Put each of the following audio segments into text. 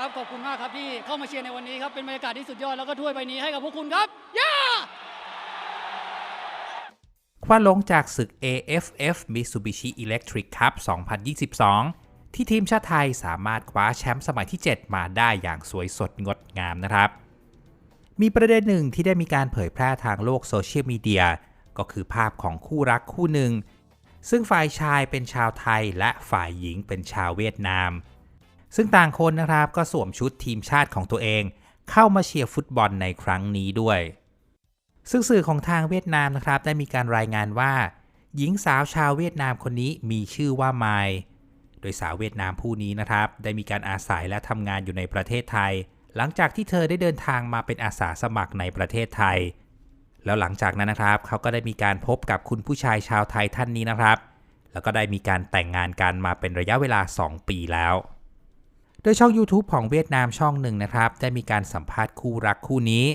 ครับขอบคุณมากครับที่เข้ามาเชียร์ในวันนี้ครับเป็นบรรยากาศที่สุดยอดแล้วก็ถ้วยใบนี้ให้กับพวกคุณครับย่าคว้าลงจากศึก AFF Mitsubishi Electric Cup 2022 ที่ทีมชาติไทยสามารถคว้าแชมป์สมัยที่ 7 มาได้อย่างสวยสดงดงามนะครับ มีประเด็นหนึ่งที่ได้มีการเผยแพร่ทางโลกโซเชียลมีเดียก็คือภาพของคู่รักคู่หนึ่ง ซึ่งฝ่ายชายเป็นชาวไทยและฝ่ายหญิงเป็นชาวเวียดนาม ซึ่งต่างคนนะครับก็สวมชุดทีมชาติของตัวเอง เข้ามาเชียร์ฟุตบอลในครั้งนี้ด้วย ซึ่งสื่อของทางเวียดนามนะครับได้มีการรายงานว่า หญิงสาวชาวเวียดนามคนนี้มีชื่อว่าไมล์โดยสาวเวียดนามผู้นี้นะครับ ได้มีการอาศัยและทำงานอยู่ในประเทศไทย หลังจากที่เธอได้เดินทางมาเป็นอาสาสมัครในประเทศไทย แล้วหลังจากนั้นนะครับ เขาก็ได้มีการพบกับคุณผู้ชายชาวไทยท่านนี้นะครับ แล้วก็ได้มีการแต่งงานกันมาเป็นระยะเวลา 2 ปีแล้ว ดยช่อง YouTube ของเวียดนามช่องหนึ่งนะครับ ได้มีการสัมภาษณ์คู่รักคู่นี้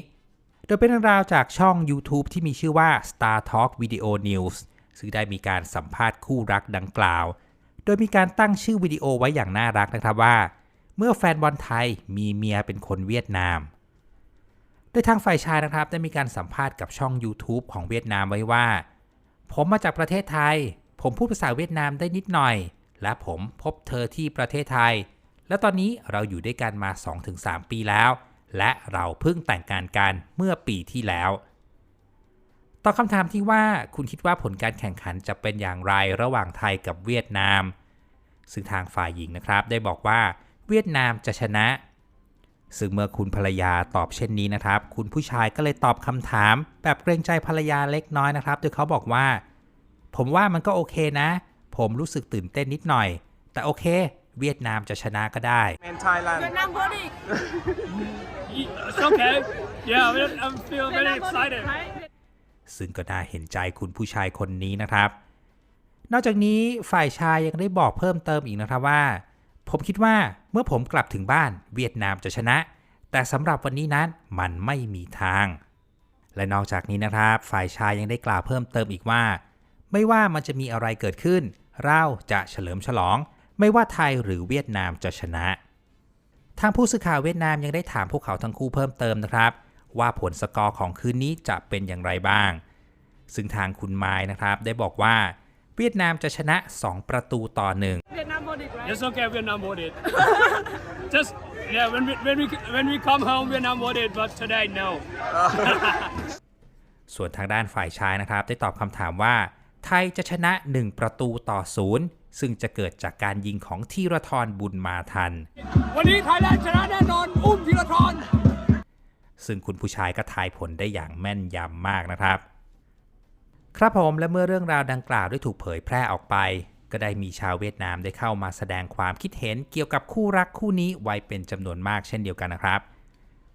โดยเป็นเรื่องราวจากช่อง YouTube ที่มีชื่อว่า Star Talk Video News ซึ่งได้มีการสัมภาษณ์คู่รักดังกล่าว โดยมีการตั้งชื่อวิดีโอไว้อย่างน่ารักนะครับว่า เมื่อแฟนบอลไทยมีเมียเป็นคนเวียดนาม โดยทางฝ่ายชายนะครับ ได้มีการสัมภาษณ์กับช่อง YouTube ของเวียดนามไว้ว่า ผมมาจากประเทศไทย ผมพูดภาษาเวียดนามได้นิดหน่อย และผมพบเธอที่ประเทศไทย และตอนนี้เราอยู่ด้วยกันมา 2-3 ปีแล้ว และเราเพิ่งแต่งงานกันเมื่อปีที่แล้วต่อคำถามที่ว่าคุณคิดว่าผลการแข่งขันจะเป็นอย่างไรระหว่างไทยกับเวียดนาม ซึ่งทางฝ่ายหญิงนะครับได้บอกว่าเวียดนามจะชนะ ซึ่งเมื่อคุณภรรยาตอบเช่นนี้นะครับ คุณผู้ชายก็เลยตอบคำถาม แบบเกรงใจภรรยาเล็กน้อยนะครับ โดยเขาบอกว่า ผมว่ามันก็โอเคนะ ผมรู้สึกตื่นเต้นนิดหน่อย แต่โอเค เวียดนามจะชนะก็ได้ in Thailand. Vietnam body. It's okay yeah I'm feel very excited right? ซึ่งก็น่าเห็นใจคุณผู้ชายคนนี้นะครับ นอกจากนี้ฝ่ายชายยังได้บอกเพิ่มเติมอีกนะครับว่า ผมคิดว่าเมื่อผมกลับถึงบ้านเวียดนามจะชนะ แต่สำหรับวันนี้นั้นมันไม่มีทาง และนอกจากนี้นะครับ ฝ่ายชายยังได้กล่าวเพิ่มเติมอีกว่า ไม่ว่ามันจะมีอะไรเกิดขึ้น เราจะเฉลิมฉลอง ไม่ว่าไทยหรือเวียดนามจะชนะ ทางผู้สื่อข่าวเวียดนามยังได้ถามพวกเขาทั้งคู่เพิ่มเติมนะครับ ว่าผลสกอร์ของคืนนี้จะเป็นอย่างไรบ้าง ซึ่งทางคุณไม้นะครับได้บอกว่าเวียดนามจะชนะ 2 ประตูต่อหนึ่ง Vietnam body, right? It's okay Vietnam won it just yeah when we when we when we come home Vietnam won it but today no ส่วนทางด้านฝ่ายชายนะครับ ได้ตอบคำถามว่า ไทยจะชนะ 1 ประตูต่อศูนย์ ซึ่งจะเกิดจากการยิงของธีรทรบุญมาทัน วันนี้ไทยแลนด์ชนะแน่นอน อุ้มธีรทร ซึ่งคุณผู้ชายก็ทายผลได้อย่างแม่นยำมากนะครับ ครับผมและเมื่อเรื่องราวดังกล่าวได้ถูกเผยแพร่ออกไป ก็ได้มีชาวเวียดนามได้เข้ามาแสดงความคิดเห็นเกี่ยวกับคู่รักคู่นี้ไว้เป็นจำนวนมากเช่นเดียวกันนะครับ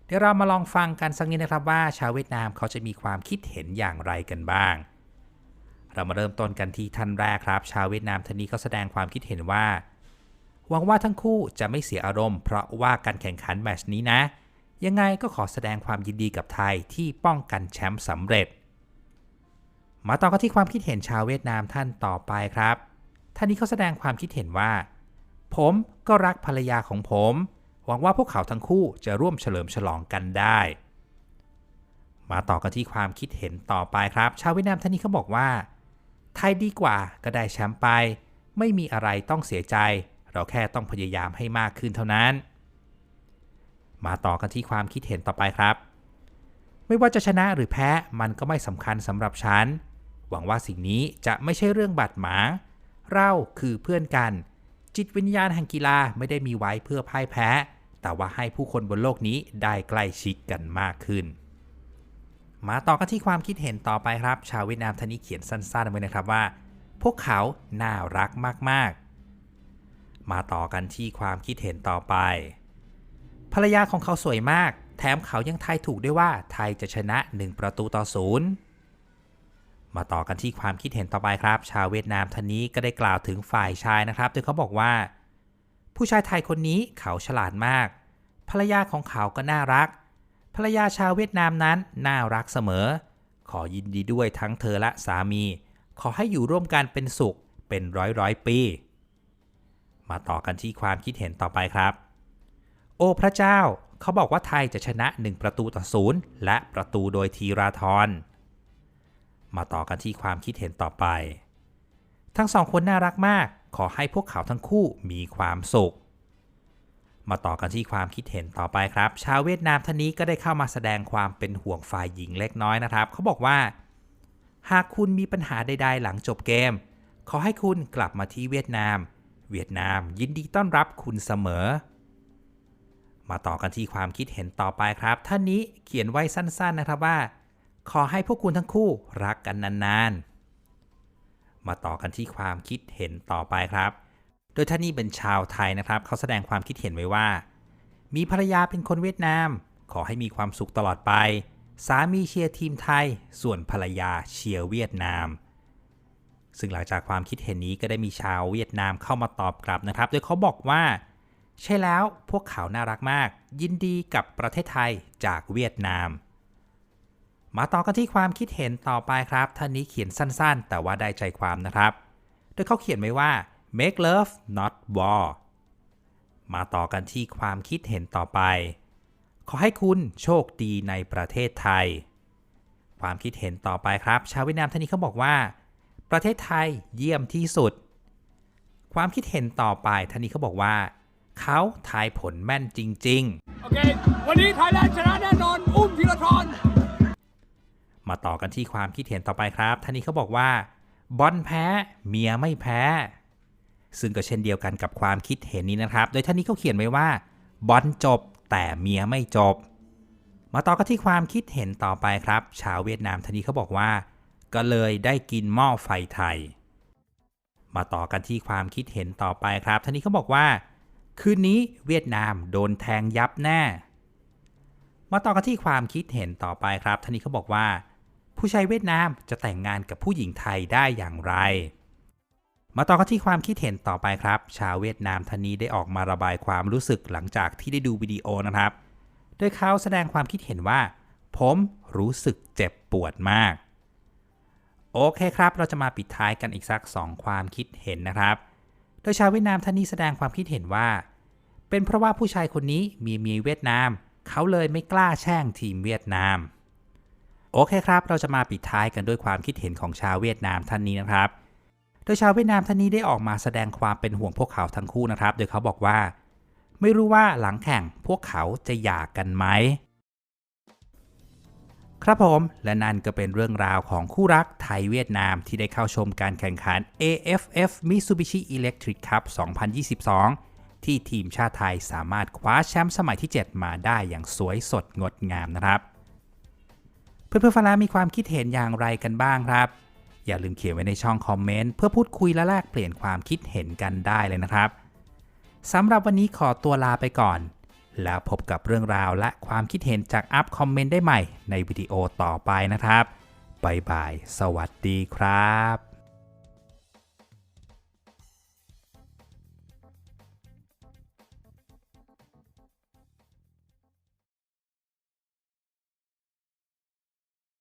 เดี๋ยวเรามาลองฟังกันสักนิดนะครับว่าชาวเวียดนามเขาจะมีความคิดเห็นอย่างไรกันบ้าง เรามาเริ่มต้นกันที่ท่านแรกครับ ชาวเวียดนามท่านนี้ก็แสดงความคิดเห็นว่า หวังว่าทั้งคู่จะไม่เสียอารมณ์ เพราะว่าการแข่งขันแมชนี้นะ ยังไงก็ขอแสดงความยินดีกับไทยที่ป้องกันแชมป์สำเร็จ มาต่อกันที่ความคิดเห็นชาวเวียดนามท่านต่อไปครับ ท่านนี้เขาแสดงความคิดเห็นว่า ผมก็รักภรรยาของผม หวังว่าพวกเขาทั้งคู่จะร่วมเฉลิมฉลองกันได้ มาต่อกันที่ความคิดเห็นต่อไปครับ ชาวเวียดนามท่านนี้เขาบอกว่า ไทยดีกว่าก็ได้แชมป์ไป ไม่มีอะไรต้องเสียใจ เราแค่ต้องพยายามให้มากขึ้นเท่านั้น มาต่อกันที่ความคิดเห็นต่อไปครับ ไม่ว่าจะชนะหรือแพ้มันก็ไม่สำคัญสำหรับฉัน หวังว่าสิ่งนี้จะไม่ใช่เรื่องบาดหมางเราคือเพื่อนกัน จิตวิญญาณแห่งกีฬาไม่ได้มีไว้เพื่อพ่ายแพ้ แต่ว่าให้ผู้คนบนโลกนี้ได้ใกล้ชิดกันมากขึ้น มาต่อกันที่ความคิดเห็นต่อไปครับ ชาวเวียดนามท่านนี้เขียนสั้นๆไว้นะครับว่า พวกเขาน่ารักมากๆ มาต่อกันที่ความคิดเห็นต่อไป ภรรยาของเขาสวยมาก แถมเขายังทายถูกด้วยว่าไทยจะชนะ 1 ประตูต่อศูนย์มาต่อกันที่ความคิดเห็นต่อไปครับ ชาวเวียดนามท่านนี้ก็ได้กล่าวถึงฝ่ายชายนะครับ โดยเขาบอกว่า ผู้ชายไทยคนนี้เขาฉลาดมาก ภรรยาของเขาก็น่ารัก ภรรยาชาวเวียดนามนั้นน่ารักเสมอ ขอยินดีด้วยทั้งเธอและสามี ขอให้อยู่ร่วมกันเป็นสุขเป็นร้อยร้อยปี มาต่อกันที่ความคิดเห็นต่อไปครับ โอ้พระเจ้า เขาบอกว่าไทยจะชนะ 1 ประตูต่อศูนย์และประตูโดยทีราทรมาต่อกันที่ความคิดเห็นต่อไป ทั้งสองคนน่ารักมาก ขอให้พวกเขาทั้งคู่มีความสุข มาต่อกันที่ความคิดเห็นต่อไปครับ ชาวเวียดนามท่านนี้ก็ได้เข้ามาแสดงความเป็นห่วงฝ่ายหญิงเล็กน้อยนะครับ เขาบอกว่า หากคุณมีปัญหาใด ๆ หลังจบเกม ขอให้คุณกลับมาที่เวียดนาม เวียดนามยินดีต้อนรับคุณเสมอ มาต่อกันที่ความคิดเห็นต่อไปครับ ท่านนี้เขียนไว้สั้นๆนะครับว่า ขอให้พวกคุณทั้งคู่รักกันนานๆ มาต่อกันที่ความคิดเห็นต่อไปครับ โดยท่านนี้เป็นชาวไทยนะครับ เขาแสดงความคิดเห็นไว้ว่า มีภรรยาเป็นคนเวียดนาม ขอให้มีความสุขตลอดไป สามีเชียร์ทีมไทย ส่วนภรรยาเชียร์เวียดนาม ซึ่งหลังจากความคิดเห็นนี้ก็ได้มีชาวเวียดนามเข้ามาตอบกลับนะครับ โดยเขาบอกว่า ใช่แล้วพวกเขาน่ารักมาก ยินดีกับประเทศไทยจากเวียดนาม มาต่อกันที่ความคิดเห็นต่อไปครับท่านนี้เขียนสั้นๆ แต่ว่าได้ใจความนะครับ โดยเขาเขียนไว้ว่า make love not war มาต่อกันที่ความคิดเห็นต่อไป ขอให้คุณโชคดีในประเทศไทย ความคิดเห็นต่อไปครับ ชาวเวียดนามท่านนี้เขาบอกว่า ประเทศไทยเยี่ยมที่สุด ความคิดเห็นต่อไปท่านนี้เขาบอกว่าเขาทายผลแม่นจริงๆ โอเค วันนี้ไทยแลนด์ชนะแน่นอน อุ้มธีรทรมาต่อกันที่ความคิดเห็นต่อไปครับท่านนี้เขาบอกว่า บอลแพ้ เมียไม่แพ้ ซึ่งก็เช่นเดียวกันกับความคิดเห็นนี้นะครับ โดยท่านนี้เขาเขียนไว้ว่าบอลจบแต่เมียไม่จบ มาต่อกันที่ความคิดเห็นต่อไปครับ ชาวเวียดนามท่านนี้เขาบอกว่า ก็เลยได้กินหม้อไฟไทย มาต่อกันที่ความคิดเห็นต่อไปครับท่านนี้เขาบอกว่า คืนนี้เวียดนามโดนแทงยับแน่ มาต่อกันที่ความคิดเห็นต่อไปครับท่านนี้เขาบอกว่า ผู้ชายเวียดนามจะแต่งงานกับผู้หญิงไทยได้อย่างไร มาต่อกันที่ความคิดเห็นต่อไปครับ ชาวเวียดนามท่านนี้ได้ออกมาระบายความรู้สึกหลังจากที่ได้ดูวิดีโอนะครับ โดยเขาแสดงความคิดเห็นว่า ผมรู้สึกเจ็บปวดมาก โอเคครับ เราจะมาปิดท้ายกันอีกสัก 2 ความคิดเห็นนะครับ โดยชาวเวียดนามท่านนี้แสดงความคิดเห็นว่า เป็นเพราะว่าผู้ชายคนนี้มีเมียเวียดนาม เขาเลยไม่กล้าแช่งทีมเวียดนาม โอเคครับ เราจะมาปิดท้ายกันด้วยความคิดเห็นของชาวเวียดนามท่านนี้นะครับ โดยชาวเวียดนามท่านนี้ได้ออกมาแสดงความเป็นห่วงพวกเขาทั้งคู่นะครับ โดยเขาบอกว่า ไม่รู้ว่าหลังแข่งพวกเขาจะหย่ากกันไหม ครับผม และนั่นก็เป็นเรื่องราวของคู่รักไทยเวียดนามที่ได้เข้าชมการแข่งขัน AFF Mitsubishi Electric Cup 2022 ที่ทีมชาติไทยสามารถคว้าแชมป์สมัยที่ 7 มาได้อย่างสวยสดงดงามนะครับ เพื่อนๆฟังแล้วมีความคิดเห็นอย่างไรกันบ้างครับ อย่าลืมเขียนไว้ในช่องคอมเมนต์เพื่อพูดคุยและแลกเปลี่ยนความคิดเห็นกันได้เลยนะครับสำหรับวันนี้ขอตัวลาไปก่อน แล้วพบกับเรื่องราวและความคิดเห็นจากอัพคอมเมนต์ได้ใหม่ในวิดีโอต่อไปนะครับบ๊ายบาย สวัสดีครับ